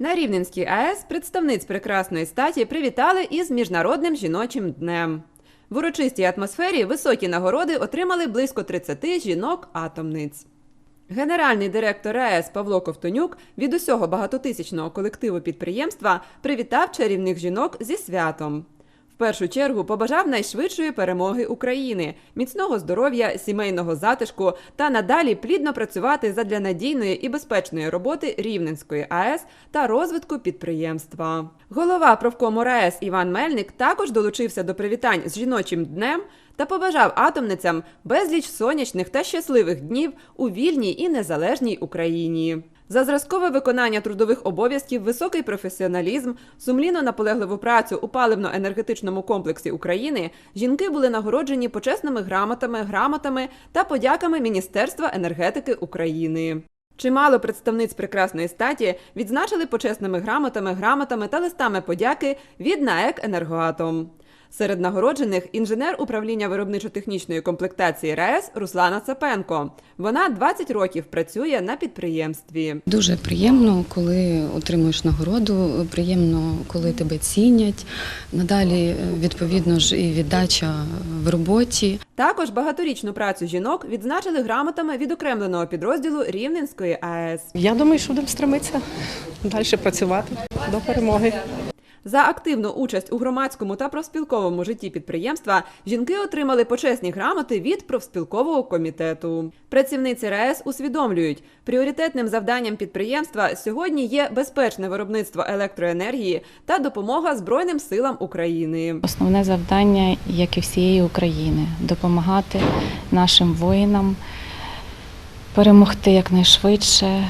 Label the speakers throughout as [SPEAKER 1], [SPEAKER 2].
[SPEAKER 1] На Рівненській АЕС представниць прекрасної статі привітали із Міжнародним жіночим днем. В урочистій атмосфері високі нагороди отримали близько 30 жінок-атомниць. Генеральний директор АЕС Павло Ковтонюк від усього багатотисячного колективу підприємства привітав чарівних жінок зі святом. Першу чергу побажав найшвидшої перемоги України, міцного здоров'я, сімейного затишку та надалі плідно працювати задля надійної і безпечної роботи Рівненської АЕС та розвитку підприємства. Голова профкому РаЕС Іван Мельник також долучився до привітань з жіночим днем та побажав атомницям безліч сонячних та щасливих днів у вільній і незалежній Україні. За зразкове виконання трудових обов'язків, високий професіоналізм, сумлінно наполегливу працю у паливно-енергетичному комплексі України жінки були нагороджені почесними грамотами, грамотами та подяками Міністерства енергетики України. Чимало представниць прекрасної статі відзначили почесними грамотами, грамотами та листами подяки від НАЕК «Енергоатом». Серед нагороджених інженер управління виробничо-технічної комплектації РаЕС Руслана Цапенко. Вона 20 років працює на підприємстві.
[SPEAKER 2] Дуже приємно, коли отримуєш нагороду. Приємно, коли тебе цінять. Надалі, е, відповідно ж, і віддача в роботі.
[SPEAKER 1] Також багаторічну працю жінок відзначили грамотами відокремленого підрозділу Рівненської АЕС.
[SPEAKER 3] Я думаю, що будемо стремитися далі працювати до перемоги.
[SPEAKER 1] За активну участь у громадському та профспілковому житті підприємства жінки отримали почесні грамоти від профспілкового комітету. Працівниці РаЕС усвідомлюють, пріоритетним завданням підприємства сьогодні є безпечне виробництво електроенергії та допомога Збройним силам України.
[SPEAKER 4] Основне завдання, як і всієї України, допомагати нашим воїнам перемогти якнайшвидше,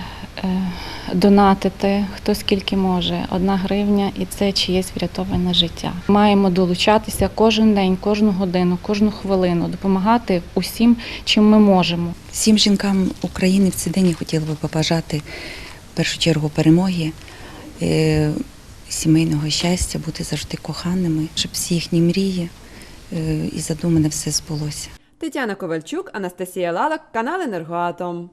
[SPEAKER 4] донатити хто скільки може. Одна гривня і це чиєсь врятоване життя. Маємо долучатися кожен день, кожну годину, кожну хвилину, допомагати усім, чим ми можемо.
[SPEAKER 5] Всім жінкам України в цей день я хотіла би побажати в першу чергу перемоги, е, сімейного щастя, бути завжди коханими, щоб всі їхні мрії е, і задумане все збулося.
[SPEAKER 1] Тетяна Ковальчук, Анастасія Лалак, канал Енергоатом.